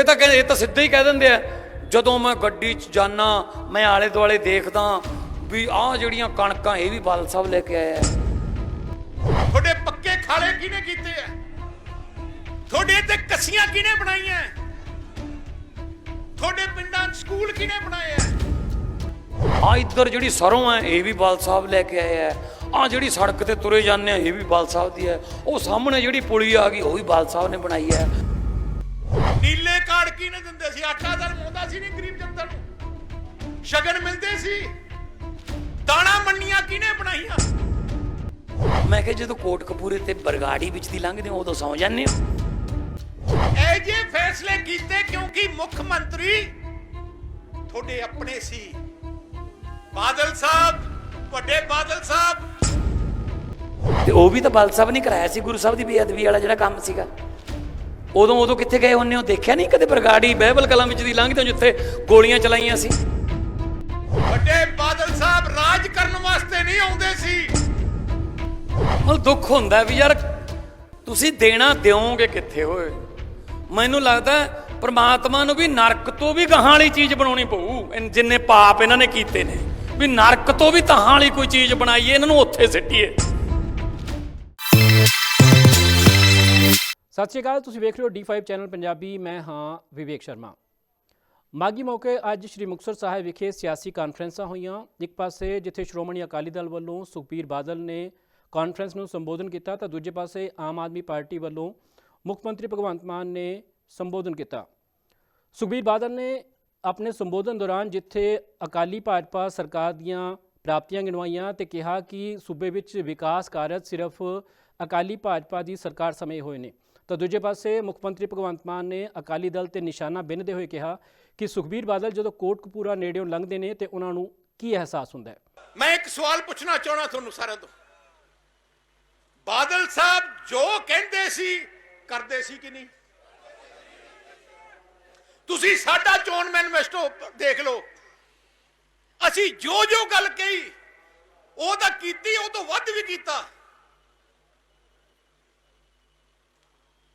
ਇਹ ਤਾਂ ਕਹਿੰਦੇ ਇਹ ਤਾਂ ਸਿੱਧਾ ਹੀ ਕਹਿ ਦਿੰਦੇ ਆ ਜਦੋਂ ਮੈਂ ਗੱਡੀ 'ਚ ਜਾਣਾ ਮੈਂ ਆਲੇ ਦੁਆਲੇ ਦੇਖਦਾ ਵੀ ਆਹ ਜਿਹੜੀਆਂ ਕਣਕਾਂ ਇਹ ਵੀ ਬਾਦਲ ਸਾਹਿਬ ਲੈ ਕੇ ਆਇਆ। ਤੁਹਾਡੇ ਪੱਕੇ ਖਾਲੇ ਕਿਹਨੇ ਕੀਤੇ ਆ? ਤੁਹਾਡੇ ਤੇ ਕੱਸੀਆਂ ਕਿਹਨੇ ਬਣਾਈਆਂ? ਤੁਹਾਡੇ ਪਿੰਡਾਂ 'ਚ ਸਕੂਲ ਕਿਹਨੇ ਬਣਾਏ ਆ? ਆ ਇੱਧਰ ਜਿਹੜੀ ਸਰੋਂ ਹੈ ਇਹ ਵੀ ਬਾਲ ਸਾਹਿਬ ਲੈ ਕੇ ਆਏ ਹੈ ਆ ਜਿਹੜੀ ਸੜਕ ਤੇ ਤੁਰੇ ਜਾਂਦੇ ਆ ਇਹ ਵੀ ਬਾਲ ਸਾਹਿਬ ਦੀ ਹੈ। ਉਹ ਸਾਹਮਣੇ ਜਿਹੜੀ ਪੁਲੀ ਆ ਗਈ ਉਹ ਵੀ ਬਾਲ ਸਾਹਿਬ ਨੇ ਬਣਾਈ ਹੈ। ਨੀਲੇ ਕਾਰਡ ਕਿਹਨੇ ਦਿੰਦੇ ਸੀ? ਆਟਾ ਦਾਲ ਮੋਂਦਾ ਸੀ ਨਹੀਂ ਗਰੀਬ ਜਨਤਾ ਨੂੰ। ਸ਼ਗਨ ਮਿਲਦੇ ਸੀ। ਦਾਣਾ ਮੰਡੀਆਂ ਕਿਹਨੇ ਬਣਾਈਆਂ? ਮੈਂ ਕਿਹਾ ਜਦੋਂ ਕੋਟਕਪੂਰੇ ਤੇ ਬਰਗਾੜੀ ਵਿੱਚ ਦੀ ਲੰਘਦੇ ਹੋ ਉਦੋਂ ਸੌ ਜਾਂਦੇ ਹੋ। ਇਹ ਜੇ ਫੈਸਲੇ ਕੀਤੇ ਕਿਉਂਕਿ ਮੁੱਖ ਮੰਤਰੀ ਤੁਹਾਡੇ ਆਪਣੇ ਸੀ। ਬਾਦਲ ਸਾਹਿਬ ਵੱਡੇ ਬਾਦਲ ਸਾਹਿਬ। ਤੇ ਉਹ ਵੀ ਤਾਂ ਬਾਲ ਸਾਹਿਬ ਨੇ ਕਰਾਇਆ ਸੀ ਗੁਰੂ ਸਾਹਿਬ ਦੀ ਬੇਅਦਬੀ ਵਾਲਾ ਜਿਹੜਾ ਕੰਮ ਸੀਗਾ। ਉਦੋਂ ਉਦੋਂ ਕਿੱਥੇ ਗਏ ਹੁੰਨੇ ਹੋ? ਦੇਖਿਆ ਨਹੀਂ ਕਦੇ ਬਰਗਾੜੀ ਬਹਿਬਲ ਕਲਾਂ ਵਿੱਚ ਦੀ ਲੰਘਦੇ ਹੋ ਜਿੱਥੇ ਗੋਲੀਆਂ ਚਲਾਈਆਂ ਸੀ? ਵੱਡੇ ਬਾਦਲ ਸਾਹਿਬ ਰਾਜ ਕਰਨ ਵਾਸਤੇ ਨਹੀਂ ਆਉਂਦੇ ਸੀ। ਮਤਲਬ ਦੁੱਖ ਹੁੰਦਾ ਵੀ ਯਾਰ ਤੁਸੀਂ ਦੇਣਾ ਦਿਓਗੇ ਕਿੱਥੇ ਹੋਏ ਮੈਨੂੰ ਲੱਗਦਾ ਪ੍ਰਮਾਤਮਾ ਨੂੰ ਵੀ ਨਰਕ ਤੋਂ ਵੀ ਗਾਹਾਂ ਵਾਲੀ ਚੀਜ਼ ਬਣਾਉਣੀ ਪਊ। ਜਿੰਨੇ ਪਾਪ ਇਹਨਾਂ ਨੇ ਕੀਤੇ ਨੇ ਵੀ ਨਰਕ ਤੋਂ ਵੀ ਤਹਾਂ ਵਾਲੀ ਕੋਈ ਚੀਜ਼ ਬਣਾਈਏ ਇਹਨਾਂ ਨੂੰ ਉੱਥੇ ਸਿੱਟੀਏ। ਸਤਿ ਸ਼੍ਰੀ ਅਕਾਲ, ਤੁਸੀਂ ਵੇਖ ਰਹੇ ਹੋ D5 ਚੈਨਲ ਪੰਜਾਬੀ, ਮੈਂ ਹਾਂ ਵਿਵੇਕ ਸ਼ਰਮਾ। ਮਾਗੀ ਮੌਕੇ ਅੱਜ ਸ਼੍ਰੀ ਮੁਕਤਸਰ ਸਾਹਿਬ ਵਿਖੇ ਸਿਆਸੀ ਕਾਨਫਰੰਸਾਂ ਹੋਈਆਂ। ਇੱਕ ਪਾਸੇ ਜਿੱਥੇ ਸ਼੍ਰੋਮਣੀ ਅਕਾਲੀ ਦਲ ਵੱਲੋਂ ਸੁਖਬੀਰ ਬਾਦਲ ਨੇ ਕਾਨਫਰੰਸ ਨੂੰ ਸੰਬੋਧਨ ਕੀਤਾ ਤਾਂ ਦੂਜੇ ਪਾਸੇ ਆਮ ਆਦਮੀ ਪਾਰਟੀ ਵੱਲੋਂ ਮੁੱਖ ਮੰਤਰੀ ਭਗਵੰਤ ਮਾਨ ਨੇ ਸੰਬੋਧਨ ਕੀਤਾ। ਸੁਖਬੀਰ ਬਾਦਲ ਨੇ ਆਪਣੇ ਸੰਬੋਧਨ ਦੌਰਾਨ ਜਿੱਥੇ ਅਕਾਲੀ ਭਾਜਪਾ ਸਰਕਾਰ ਦੀਆਂ ਪ੍ਰਾਪਤੀਆਂ ਗਿਣਵਾਈਆਂ ਤੇ ਕਿਹਾ ਕਿ ਸੂਬੇ ਵਿੱਚ ਵਿਕਾਸ ਕਾਰਜ ਸਿਰਫ ਅਕਾਲੀ ਭਾਜਪਾ ਦੀ ਸਰਕਾਰ ਸਮੇਂ ਹੋਏ ਨੇ। ਤਾਂ ਦੂਜੇ ਪਾਸੇ ਮੁੱਖ ਮੰਤਰੀ ਭਗਵੰਤ ਮਾਨ ਨੇ ਅਕਾਲੀ ਦਲ ਤੇ ਨਿਸ਼ਾਨਾ ਬਿੰਨਦੇ ਹੋਏ ਕਿਹਾ ਕਿ ਸੁਖਬੀਰ ਬਾਦਲ ਜਦੋਂ ਕੋਟਕਪੂਰਾ ਨੇੜਿਓਂ ਲੰਘਦੇ ਨੇ ਤੇ ਉਹਨਾਂ ਨੂੰ ਕੀ ਅਹਿਸਾਸ ਹੁੰਦਾ ਹੈ? ਮੈਂ ਇੱਕ ਸਵਾਲ ਪੁੱਛਣਾ ਚਾਹਣਾ ਤੁਹਾਨੂੰ ਸਾਰਿਆਂ ਤੋਂ। ਬਾਦਲ ਸਾਹਿਬ ਜੋ ਕਹਿੰਦੇ ਸੀ, ਕਰਦੇ ਸੀ ਕਿ ਨਹੀਂ? ਤੁਸੀਂ ਸਾਡਾ ਚੋਣ ਮੈਨੀਫੈਸਟੋ ਦੇਖ ਲਓ। ਅਸੀਂ ਜੋ ਜੋ ਗੱਲ ਕਹੀ, ਉਹ ਤਾਂ ਕੀਤੀ, ਉਹ ਤੋਂ ਵੱਧ ਵੀ ਕੀਤਾ।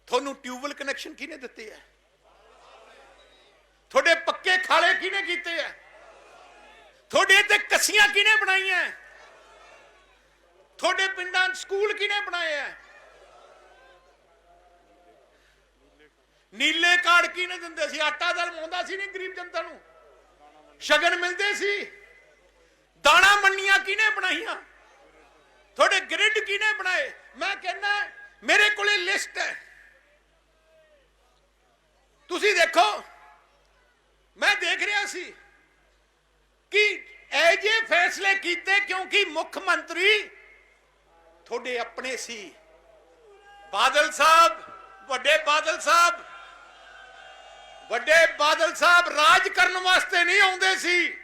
ਤੁਹਾਨੂੰ ਟਿਊਬਵੈਲ ਕਨੈਕਸ਼ਨ ਕਿਹਨੇ ਦਿੱਤੇ ਆ? ਤੁਹਾਡੇ ਪੱਕੇ ਖਾਲੇ ਕਿਹਨੇ ਕੀਤੇ ਆ? ਤੁਹਾਡੇ ਤੇ ਕੱਸੀਆਂ ਕਿਹਨੇ ਬਣਾਈਆਂ? ਤੁਹਾਡੇ ਪਿੰਡਾਂ ਸਕੂਲ ਕਿਹਨੇ ਬਣਾਏ ਆ? ਨੀਲੇ ਕਾਰਡ ਕਿਹਨੇ ਦਿੰਦੇ ਸੀ? ਆਟਾ ਦਾਲ ਮੋਂਦਾ ਸੀ ਨਹੀਂ ਗਰੀਬ ਜਨਤਾ ਨੂੰ? ਸ਼ਗਨ ਮਿਲਦੇ ਸੀ? ਦਾਣਾ ਮੰਡੀਆਂ ਕਿਹਨੇ ਬਣਾਈਆਂ? ਤੁਹਾਡੇ ਗ੍ਰਿਡ ਕਿਹਨੇ ਬਣਾਏ? ਮੈਂ ਕਹਿੰਦਾ, ਮੇਰੇ ਕੋਲੇ ਲਿਸਟ ਹੈ। ਤੁਸੀਂ ਦੇਖੋ, ਮੈਂ ਦੇਖ ਰਿਹਾ ਸੀ ਕਿ ਇਹ ਜੇ ਫੈਸਲੇ ਕੀਤੇ ਕਿਉਂਕਿ ਮੁੱਖ ਮੰਤਰੀ ਤੁਹਾਡੇ ਆਪਣੇ ਸੀ। ਬਾਦਲ ਸਾਹਿਬ, ਵੱਡੇ ਬਾਦਲ ਸਾਹਿਬ, ਵੱਡੇ ਬਾਦਲ ਸਾਹਿਬ ਰਾਜ ਕਰਨ ਵਾਸਤੇ ਨਹੀਂ ਆਉਂਦੇ ਸੀ।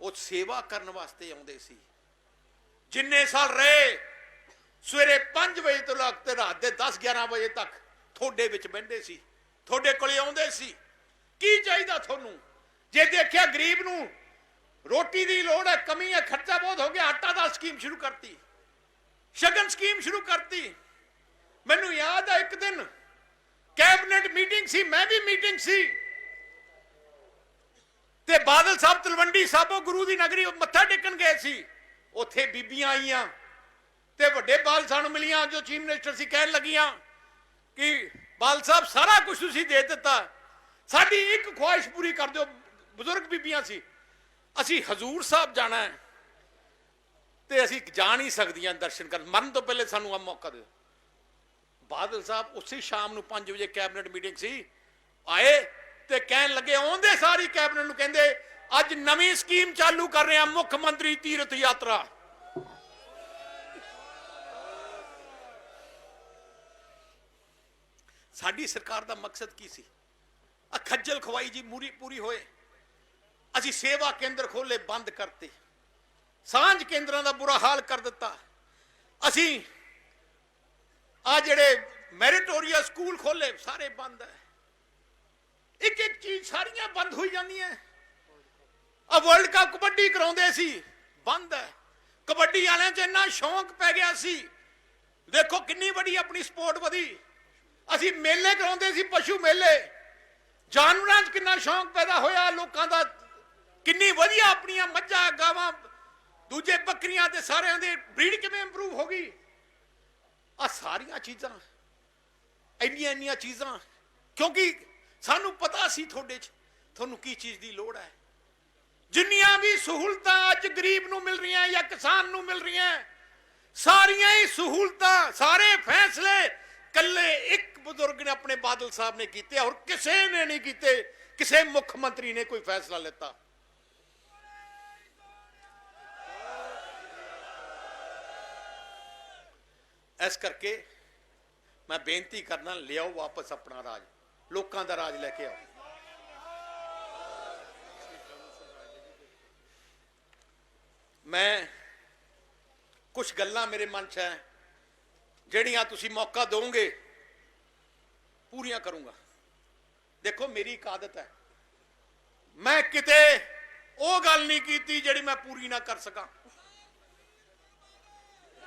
ਉਹ ਸੇਵਾ ਕਰਨ ਵਾਸਤੇ ਆਉਂਦੇ ਸੀ। ਜਿੰਨੇ ਸਾਲ ਰਹੇ, ਸਵੇਰੇ 5 ਵਜੇ ਤੋਂ ਲੱਗ ਤੇ ਰਾਤ ਦੇ 10 11 ਵਜੇ ਤੱਕ ਤੁਹਾਡੇ ਵਿੱਚ ਬਹਿੰਦੇ ਸੀ। ਤੁਹਾਡੇ ਕੋਲੇ ਆਉਂਦੇ ਸੀ। ਕੀ ਚਾਹੀਦਾ ਤੁਹਾਨੂੰ? ਜੇ ਦੇਖਿਆ ਗਰੀਬ ਨੂੰ ਰੋਟੀ ਦੀ ਲੋੜ ਹੈ, ਕਮੀ ਹੈ, ਖਰਚਾ ਬਹੁਤ ਹੋ ਗਿਆ, ਆਟਾ ਦਾ ਸਕੀਮ ਸ਼ੁਰੂ ਕਰਤੀ। ਸ਼ਗਨ ਸਕੀਮ ਸ਼ੁਰੂ ਕਰਤੀ। ਮੈਨੂੰ ਯਾਦ ਹੈ ਇੱਕ ਦਿਨ ਕੈਬਨਿਟ ਮੀਟਿੰਗ ਸੀ, ਮੈਂ ਵੀ ਮੀਟਿੰਗ ਸੀ। ਤੇ ਬਾਦਲ ਸਾਹਿਬ ਤਲਵੰਡੀ ਸਾਬੋ ਗੁਰੂ ਦੀ ਨਗਰੀ ਮੱਥਾ ਟੇਕਣ ਗਏ ਸੀ। ਉੱਥੇ ਬੀਬੀਆਂ ਆਈਆਂ ਤੇ ਵੱਡੇ ਬਾਲ ਸਾਨੂੰ ਮਿਲੀਆਂ, ਜੋ ਚੀਫ ਮਿਨਿਸਟਰ ਸੀ, ਕਹਿਣ ਲੱਗੀਆਂ ਕਿ ਬਾਲ ਸਾਹਿਬ, ਸਾਰਾ ਕੁਝ ਤੁਸੀਂ ਦੇ ਦਿੱਤਾ। ਸਾਡੀ ਇੱਕ ਖੁਆਇਸ਼ ਪੂਰੀ ਕਰ ਦਿਓ। ਬਜ਼ੁਰਗ ਬੀਬੀਆਂ ਸੀ। ਅਸੀਂ ਹਜ਼ੂਰ ਸਾਹਿਬ ਜਾਣਾ ਹੈ ਤੇ ਅਸੀਂ ਜਾ ਨਹੀਂ ਸਕਦੀਆਂ ਦਰਸ਼ਨ ਕਰਨ। ਮਰਨ ਤੋਂ ਪਹਿਲੇ ਸਾਨੂੰ ਆ ਮੌਕਾ ਦਿਓ। ਬਾਦਲ ਸਾਹਿਬ ਉਸੇ ਸ਼ਾਮ ਨੂੰ 5 ਵਜੇ ਕੈਬਨਿਟ ਮੀਟਿੰਗ ਸੀ। ਆਏ ਤੇ ਕਹਿਣ ਲੱਗੇ, ਆਉਂਦੇ ਸਾਰੀ ਕੈਬਨਿਟ ਨੂੰ ਕਹਿੰਦੇ, ਅੱਜ ਨਵੀਂ ਸਕੀਮ ਚਾਲੂ ਕਰ ਰਹੇ ਹਾਂ ਮੁੱਖ ਮੰਤਰੀ ਤੀਰਥ ਯਾਤਰਾ। ਸਾਡੀ ਸਰਕਾਰ ਦਾ ਮਕਸਦ ਕੀ ਸੀ? ਆ ਖੱਜਲ ਖਵਾਈ ਜੀ ਮੂਰੀ ਪੂਰੀ ਹੋਏ। ਅਸੀਂ ਸੇਵਾ ਕੇਂਦਰ ਖੋਲੇ ਬੰਦ ਕਰਤੇ। ਸਾਂਝ ਕੇਂਦਰਾਂ ਦਾ ਬੁਰਾ ਹਾਲ ਕਰ ਦਿੱਤਾ। ਅਸੀਂ ਆ ਜਿਹੜੇ ਮੈਰਿਟੋਰੀਆ ਸਕੂਲ ਖੋਲੇ ਸਾਰੇ ਬੰਦ ਹੈ। ਇੱਕ ਇੱਕ ਚੀਜ਼ ਸਾਰੀਆਂ ਬੰਦ ਹੋਈ ਜਾਂਦੀਆਂ ਆ ਵਰਲਡ ਕੱਪ ਕਬੱਡੀ ਕਰਾਉਂਦੇ ਸੀ, ਬੰਦ ਹੈ। ਕਬੱਡੀ ਵਾਲਿਆਂ 'ਚ ਇੰਨਾ ਸ਼ੌਂਕ ਪੈ ਗਿਆ ਸੀ। ਦੇਖੋ ਕਿੰਨੀ ਵੱਡੀ ਆਪਣੀ ਸਪੋਰਟ ਵਧੀ। ਅਸੀਂ ਮੇਲੇ ਕਰਾਉਂਦੇ ਸੀ, ਪਸ਼ੂ ਮੇਲੇ। ਜਾਨਵਰਾਂ 'ਚ ਕਿੰਨਾ ਸ਼ੌਂਕ ਪੈਦਾ ਹੋਇਆ, ਲੋਕਾਂ ਦਾ ਕਿੰਨੀ ਵਧੀਆ ਆਪਣੀਆਂ ਮੱਝਾਂ, ਗਾਵਾਂ, ਦੂਜੇ ਬੱਕਰੀਆਂ ਤੇ ਸਾਰਿਆਂ ਦੇ ਬਰੀਡ ਕਿਵੇਂ ਇੰਪਰੂਵ ਹੋ ਗਈ? ਆ ਸਾਰੀਆਂ ਚੀਜ਼ਾਂ, ਇੰਨੀਆਂ ਇੰਨੀਆਂ ਚੀਜ਼ਾਂ, ਕਿਉਂਕਿ ਸਾਨੂੰ ਪਤਾ ਸੀ ਤੁਹਾਡੇ 'ਚ ਤੁਹਾਨੂੰ ਕੀ ਚੀਜ਼ ਦੀ ਲੋੜ ਹੈ। ਜਿੰਨੀਆਂ ਵੀ ਸਹੂਲਤਾਂ ਅੱਜ ਗਰੀਬ ਨੂੰ ਮਿਲ ਰਹੀਆਂ ਜਾਂ ਕਿਸਾਨ ਨੂੰ ਮਿਲ ਰਹੀਆਂ, ਸਾਰੀਆਂ ਹੀ ਸਹੂਲਤਾਂ, ਸਾਰੇ ਫੈਸਲੇ ਕੱਲੇ ਇੱਕ ਬਜ਼ੁਰਗ ਨੇ ਆਪਣੇ ਬਾਦਲ ਸਾਹਿਬ ਨੇ ਕੀਤੇ ਔਰ ਕਿਸੇ ਨੇ ਨਹੀਂ ਕੀਤੇ ਕਿਸੇ ਮੁੱਖ ਮੰਤਰੀ ਨੇ ਕੋਈ ਫੈਸਲਾ ਲਿੱਤਾ ਇਸ ਕਰਕੇ ਮੈਂ ਬੇਨਤੀ ਕਰਨਾ ਲਿਆਓ ਵਾਪਸ ਆਪਣਾ ਰਾਜ ਲੋਕਾਂ ਦਾ ਰਾਜ ਲੈ ਕੇ ਆਓ ਮੈਂ ਕੁਝ ਗੱਲਾਂ ਮੇਰੇ ਮਨ 'ਚ ਹੈ ਜਿਹੜੀਆਂ ਤੁਸੀਂ ਮੌਕਾ ਦਿਓਗੇ ਪੂਰੀਆਂ ਕਰੂੰਗਾ। ਦੇਖੋ, ਮੇਰੀ ਇੱਕ ਆਦਤ ਹੈ। ਮੈਂ ਕਿਤੇ ਉਹ ਗੱਲ ਨਹੀਂ ਕੀਤੀ ਜਿਹੜੀ ਮੈਂ ਪੂਰੀ ਨਾ ਕਰ ਸਕਾਂ।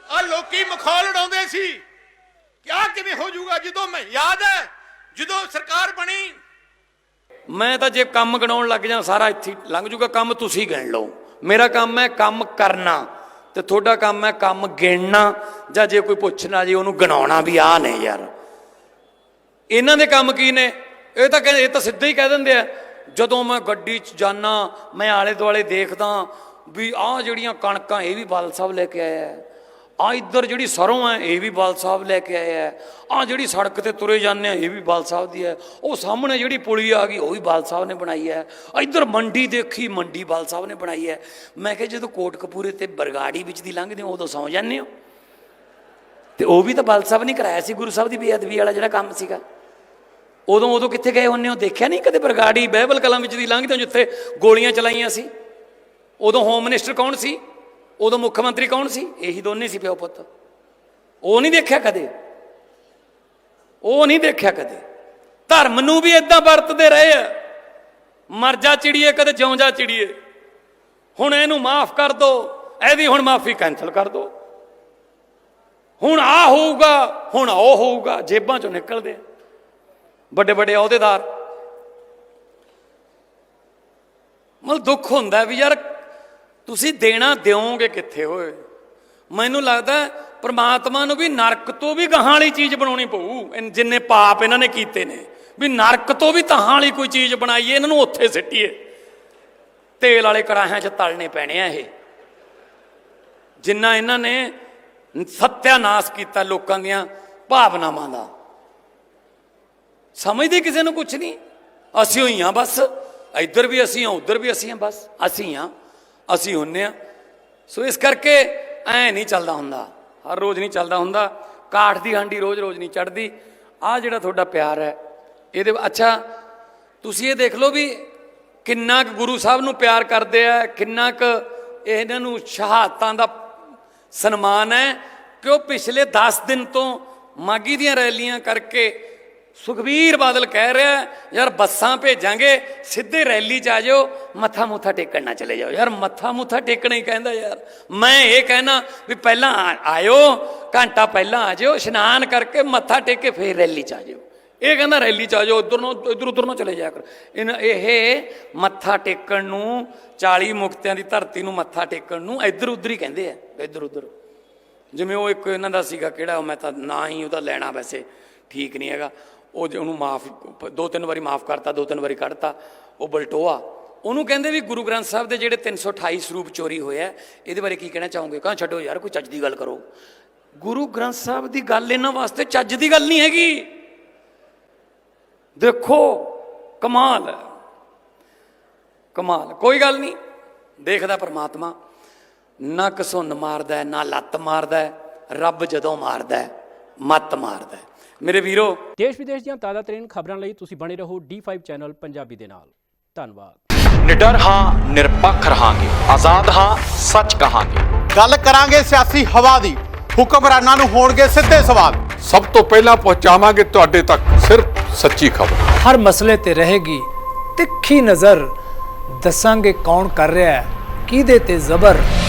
ਆ ਲੋਕੀ ਮਖੌਲ ਉਡਾਉਂਦੇ ਸੀ ਕਿ ਕਿਵੇਂ ਹੋ ਜਾਊਗਾ, ਜਦੋਂ ਮੈਂ ਯਾਦ ਹੈ, ਜਦੋਂ ਸਰਕਾਰ ਬਣੀ। ਮੈਂ ਤਾਂ ਜੇ ਕੰਮ ਗਣਾਉਣ ਲੱਗ ਜਾ ਸਾਰਾ ਇੱਥੇ ਲੰਘ ਜੂਗਾ ਕੰਮ ਤੁਸੀਂ ਗਿਣ ਲਓ। ਮੇਰਾ ਕੰਮ ਹੈ ਕੰਮ ਕਰਨਾ ਤੇ ਤੁਹਾਡਾ ਕੰਮ ਹੈ ਕੰਮ ਗਿਣਨਾ। ਜਾਂ ਜੇ ਕੋਈ ਪੁੱਛਣਾ ਜੀ ਉਹਨੂੰ ਗਣਾਉਣਾ ਵੀ ਆ ਨੇ ਯਾਰ। ਇਹਨਾਂ ਦੇ ਕੰਮ ਕੀ ਨੇ? ਇਹ ਤਾਂ ਕਹਿੰਦੇ ਇਹ ਤਾਂ ਸਿੱਧਾ ਹੀ ਕਹਿ ਦਿੰਦੇ ਆ, ਜਦੋਂ ਮੈਂ ਗੱਡੀ 'ਚ ਜਾਣਾ ਮੈਂ ਆਲੇ ਦੁਆਲੇ ਦੇਖਦਾ ਵੀ ਆਹ ਜਿਹੜੀਆਂ ਕਣਕਾਂ, ਇਹ ਵੀ ਬਾਲ ਸਾਹਿਬ ਲੈ ਕੇ ਆਇਆ ਆ ਇੱਧਰ ਜਿਹੜੀ ਸਰੋਂ ਹੈ, ਇਹ ਵੀ ਬਾਲ ਸਾਹਿਬ ਲੈ ਕੇ ਆਇਆ ਆ ਜਿਹੜੀ ਸੜਕ ਤੇ ਤੁਰੇ ਜਾਂਦੇ ਆ, ਇਹ ਵੀ ਬਾਲ ਸਾਹਿਬ ਦੀ ਹੈ। ਉਹ ਸਾਹਮਣੇ ਜਿਹੜੀ ਪੁਲੀ ਆ ਗਈ, ਉਹ ਵੀ ਬਾਲ ਸਾਹਿਬ ਨੇ ਬਣਾਈ ਹੈ। ਇੱਧਰ ਮੰਡੀ ਦੇਖੀ, ਮੰਡੀ ਬਾਲ ਸਾਹਿਬ ਨੇ ਬਣਾਈ ਹੈ। ਮੈਂ ਕਿਹਾ, ਜਦੋਂ ਕੋਟਕਪੂਰੇ ਤੇ ਬਰਗਾੜੀ ਵਿੱਚ ਦੀ ਲੰਘਦੇ ਹੋ, ਉਦੋਂ ਸੌਂ ਜਾਂਦੇ ਹੋ। ਤੇ ਉਹ ਵੀ ਤਾਂ ਬਾਲ ਸਾਹਿਬ ਨੇ ਕਰਾਇਆ ਸੀ, ਗੁਰੂ ਸਾਹਿਬ ਦੀ ਬੇਅਦਬੀ ਵਾਲਾ ਜਿਹੜਾ ਕੰਮ ਸੀਗਾ। ਉਦੋਂ ਉਦੋਂ ਕਿੱਥੇ ਗਏ ਹੁੰਨੇ ਹੋ? ਦੇਖਿਆ ਨਹੀਂ ਕਦੇ ਬਰਗਾੜੀ ਬਹਿਬਲ ਕਲਮ ਵਿੱਚ ਦੀ ਲੰਘਦੇ ਹੋ ਜਿੱਥੇ ਗੋਲੀਆਂ ਚਲਾਈਆਂ ਸੀ? ਉਦੋਂ ਹੋਮ ਮਿਨਿਸਟਰ ਕੌਣ ਸੀ? ਉਦੋਂ ਮੁੱਖ ਮੰਤਰੀ ਕੌਣ ਸੀ? ਇਹੀ ਦੋਨੇ ਸੀ ਪਿਓ ਪੁੱਤ। ਉਹ ਨਹੀਂ ਦੇਖਿਆ ਕਦੇ? ਉਹ ਨਹੀਂ ਦੇਖਿਆ ਕਦੇ? ਧਰਮ ਨੂੰ ਵੀ ਇਦਾਂ ਵਰਤਦੇ ਰਹੇ ਆ। ਮਰ ਜਾ ਚਿੜੀਏ, ਕਦੇ ਜਿਉਂ ਜਾ ਚਿੜੀਏ। ਹੁਣ ਇਹਨੂੰ ਮਾਫ ਕਰ ਦੋ। ਇਹਦੀ ਹੁਣ ਮਾਫੀ ਕੈਨਸਲ ਕਰ ਦੋ। ਹੁਣ ਆ ਹੋਊਗਾ, ਹੁਣ ਉਹ ਹੋਊਗਾ, ਜੇਬਾਂ ਚੋਂ ਨਿਕਲਦੇ ਆ। ਵੱਡੇ ਵੱਡੇ ਅਹੁਦੇਦਾਰ। ਮਤਲਬ ਦੁੱਖ ਹੁੰਦਾ ਵੀ ਯਾਰ ਤੁਸੀਂ ਦੇਣਾ ਦਿਓਗੇ ਕਿੱਥੇ ਹੋਏ? ਮੈਨੂੰ ਲੱਗਦਾ ਪ੍ਰਮਾਤਮਾ ਨੂੰ ਵੀ ਨਰਕ ਤੋਂ ਵੀ ਗਾਹਾਂ ਵਾਲੀ ਚੀਜ਼ ਬਣਾਉਣੀ ਪਊ। ਜਿੰਨੇ ਪਾਪ ਇਹਨਾਂ ਨੇ ਕੀਤੇ ਨੇ। ਵੀ ਨਰਕ ਤੋਂ ਵੀ ਤਹਾਂ ਵਾਲੀ ਕੋਈ ਚੀਜ਼ ਬਣਾਈਏ, ਇਹਨਾਂ ਨੂੰ ਉੱਥੇ ਸਿੱਟੀਏ। ਤੇਲ ਵਾਲੇ ਕੜਾਹਿਆਂ 'ਚ ਤਲਣੇ ਪੈਣੇ ਆ ਇਹ। ਜਿੰਨਾ ਇਹਨਾਂ ਨੇ ਸਤਿਆਨਾਸ ਕੀਤਾ ਲੋਕਾਂ ਦੀਆਂ ਭਾਵਨਾਵਾਂ ਦਾ। ਸਮਝਦੇ ਕਿਸੇ ਨੂੰ ਕੁਝ ਨਹੀਂ। ਅਸੀਂ ਹੋਈ ਹਾਂ ਬਸ। ਇੱਧਰ ਵੀ ਅਸੀਂ ਹਾਂ, ਉੱਧਰ ਵੀ ਅਸੀਂ ਹਾਂ, ਬਸ ਅਸੀਂ ਹਾਂ, ਅਸੀਂ ਹੁੰਨੇ ਆ ਸੋ ਇਸ ਕਰਕੇ ਐ ਨਹੀਂ ਚੱਲਦਾ ਹੁੰਦਾ। ਹਰ ਰੋਜ਼ ਨਹੀਂ ਚੱਲਦਾ ਹੁੰਦਾ। ਕਾਠ ਦੀ ਹਾਂਡੀ ਰੋਜ਼ ਰੋਜ਼ ਨਹੀਂ ਚੜਦੀ ਆ ਜਿਹੜਾ ਤੁਹਾਡਾ ਪਿਆਰ ਹੈ, ਇਹਦੇ ਅੱਛਾ, ਤੁਸੀਂ ਇਹ ਦੇਖ ਲਓ ਵੀ ਕਿੰਨਾ ਕੁ ਗੁਰੂ ਸਾਹਿਬ ਨੂੰ ਪਿਆਰ ਕਰਦੇ ਆ, ਕਿੰਨਾ ਕੁ ਇਹਨਾਂ ਨੂੰ ਸ਼ਹਾਦਤਾਂ ਦਾ ਸਨਮਾਨ ਹੈ। ਕਿ ਉਹ ਪਿਛਲੇ 10 ਦਿਨ ਤੋਂ ਮਾਗੀ ਦੀਆਂ ਰੈਲੀਆਂ ਕਰਕੇ ਸੁਖਬੀਰ ਬਾਦਲ ਕਹਿ ਰਿਹਾ ਯਾਰ ਬੱਸਾਂ ਭੇਜਾਂਗੇ, ਸਿੱਧੇ ਰੈਲੀ 'ਚ ਆ ਜਾਓ, ਮੱਥਾ ਮੁੱਥਾ ਟੇਕਣ ਨਾ ਚਲੇ ਜਾਓ। ਯਾਰ ਮੱਥਾ ਮੁੱਥਾ ਟੇਕਣਾ ਹੀ ਕਹਿੰਦਾ ਯਾਰ। ਮੈਂ ਇਹ ਕਹਿਣਾ ਵੀ ਪਹਿਲਾਂ ਆ- ਆਇਓ, ਘੰਟਾ ਪਹਿਲਾਂ ਆ ਜਾਓ ਇਸ਼ਨਾਨ ਕਰਕੇ ਮੱਥਾ ਟੇਕ ਕੇ ਫੇਰ ਰੈਲੀ 'ਚ ਆ ਜਾਓ ਇਹ ਕਹਿੰਦਾ ਰੈਲੀ 'ਚ ਆ ਜਾਓ, ਉਧਰ ਨੂੰ, ਇਧਰ ਉਧਰ ਨੂੰ ਚਲੇ ਜਾਇਆ ਕਰ। ਇਹਨਾਂ, ਇਹ ਮੱਥਾ ਟੇਕਣ ਨੂੰ 40 ਮੁਕਤਿਆਂ ਦੀ ਧਰਤੀ ਨੂੰ ਮੱਥਾ ਟੇਕਣ ਨੂੰ ਇੱਧਰ ਉੱਧਰ ਹੀ ਕਹਿੰਦੇ ਆ, ਇੱਧਰ ਉੱਧਰ। ਜਿਵੇਂ ਉਹ ਇੱਕ ਇਹਨਾਂ ਦਾ ਸੀਗਾ ਕਿਹੜਾ, ਉਹ ਮੈਂ ਤਾਂ ਨਾ ਹੀ ਉਹਦਾ ਲੈਣਾ ਵੈਸੇ ਠੀਕ ਨਹੀਂ ਹੈਗਾ। ਉਹ ਜੇ ਉਹਨੂੰ ਮਾਫ ਦੋ ਤਿੰਨ ਵਾਰੀ ਮਾਫ ਕਰਤਾ ਦੋ ਤਿੰਨ ਵਾਰੀ ਕੱਢਤਾ, ਉਹ ਬਲਟੋਆ। ਉਹਨੂੰ ਕਹਿੰਦੇ ਵੀ ਗੁਰੂ ਗ੍ਰੰਥ ਸਾਹਿਬ ਦੇ ਜਿਹੜੇ 328 ਸਰੂਪ ਚੋਰੀ ਹੋਇਆ ਇਹਦੇ ਬਾਰੇ ਕੀ ਕਹਿਣਾ ਚਾਹੋਗੇ? ਕਹਾਂ ਛੱਡੋ ਯਾਰ, ਕੋਈ ਚੱਜ ਦੀ ਗੱਲ ਕਰੋ। ਗੁਰੂ ਗ੍ਰੰਥ ਸਾਹਿਬ ਦੀ ਗੱਲ ਇਹਨਾਂ ਵਾਸਤੇ ਚੱਜ ਦੀ ਗੱਲ ਨਹੀਂ ਹੈਗੀ। ਦੇਖੋ, ਕਮਾਲ ਕਮਾਲ, ਕੋਈ ਗੱਲ ਨਹੀਂ। ਦੇਖਦਾ ਪਰਮਾਤਮਾ, ਨਾ ਕਸੁੰਨ ਮਾਰਦਾ, ਨਾ ਲੱਤ ਮਾਰਦਾ, ਰੱਬ ਜਦੋਂ ਮਾਰਦਾ, ਮੱਤ ਮਾਰਦਾ। ਮੇਰੇ ਵੀਰੋ। ਦੇਸ਼ ਵਿਦੇਸ਼ ਦੀਆਂ ਤਾਜ਼ਾ ਤਰੀਨ ਖਬਰਾਂ ਲਈ ਤੁਸੀਂ ਬਣੇ ਰਹੋ D5 ਚੈਨਲ ਪੰਜਾਬੀ ਦੇ ਨਾਲ। ਧੰਨਵਾਦ। ਨਿਡਰ ਹਾਂ ਨਿਰਪੱਖ ਰਹਾਂਗੇ। ਆਜ਼ਾਦ ਹਾਂ ਸੱਚ ਕਹਾਂਗੇ। ਗੱਲ ਕਰਾਂਗੇ ਸਿਆਸੀ ਹਵਾ ਦੀ। ਹੁਕਮਰਾਨਾਂ ਨੂੰ ਹੋਣਗੇ ਸਿੱਧੇ ਸਵਾਲ। ਸਭ ਤੋਂ ਪਹਿਲਾਂ ਪਹੁੰਚਾਵਾਂਗੇ ਤੁਹਾਡੇ ਤੱਕ ਸਿਰਫ ਸੱਚੀ ਖਬਰ। ਹਰ ਮਸਲੇ ਤੇ ਰਹੇਗੀ ਤਿੱਖੀ ਨਜ਼ਰ। ਦੱਸਾਂਗੇ ਕੌਣ ਕਰ ਰਿਹਾ ਹੈ ਕਿਹਦੇ ਤੇ ਜ਼ਬਰ।